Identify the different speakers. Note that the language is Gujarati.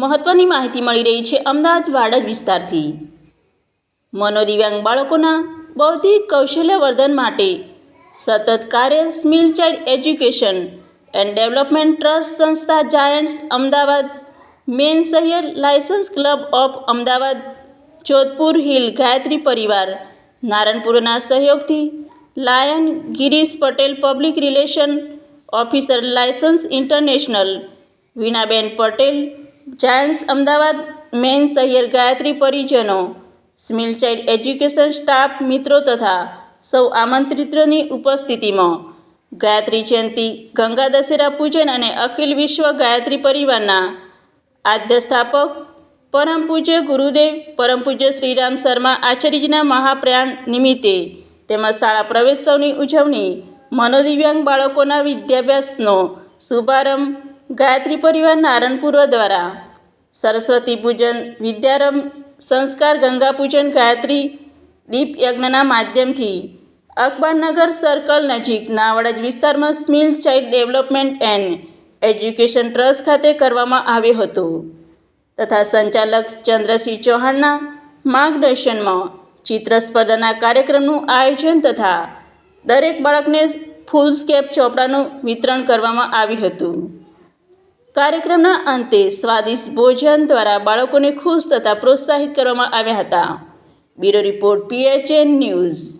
Speaker 1: મહત્વની માહિતી મળી રહી છે અમદાવાદ વાડજ વિસ્તારથી. મનોદિવ્યાંગ બાળકોના બૌદ્ધિક કૌશલ્યવર્ધન માટે સતત કાર્ય smile child education and development trust સંસ્થા જાયન્ટ્સ અમદાવાદ મેન શહેર lions club of Ahmedabad, Jodhpur hill Gayatri Parivar, નારણપુરના સહયોગથી lion Girish Patel public relation officer lions international, Veenaben Patel giants Ahmedabad men Sahiyar Gayatri પરિજનો સ્મિલ ચાઇલ્ડ એજ્યુકેશન સ્ટાફ મિત્રો તથા સૌ આમંત્રિતોની ઉપસ્થિતિમાં ગાયત્રી જયંતી, ગંગા દશેરા પૂજન અને અખિલ વિશ્વ ગાયત્રી પરિવારના આદ્ય સ્થાપક પરમ પૂજ્ય ગુરુદેવ, પરમ પૂજ્ય શ્રીરામ શર્મા આચાર્યજીના મહાપ્રયાણ નિમિત્તે તેમજ શાળા પ્રવેશોત્સવની ઉજવણી, મનોદિવ્યાંગ બાળકોના વિદ્યાભ્યાસનો શુભારંભ ગાયત્રી પરિવાર નારણપુર દ્વારા સરસ્વતી પૂજન, વિદ્યારંભ, સંસ્કાર, ગંગા પૂજન, ગાયત્રી, દીપ યજ્ઞના માધ્યમથી અકબરનગર સર્કલ નજીક નાવડજ વિસ્તારમાં smile child development and education trust ખાતે કરવામાં આવ્યો હતો. તથા સંચાલક ચંદ્રસિંહ ચૌહાણના માર્ગદર્શનમાં ચિત્ર સ્પર્ધાના કાર્યક્રમનું આયોજન તથા દરેક બાળકને ફૂલ સ્કેપ ચોપડાનું વિતરણ કરવામાં આવ્યું હતું. કાર્યક્રમના અંતે સ્વાદિષ્ટ ભોજન દ્વારા બાળકોને ખુશ તથા પ્રોત્સાહિત કરવામાં આવ્યા હતા. Bureau report PHN news.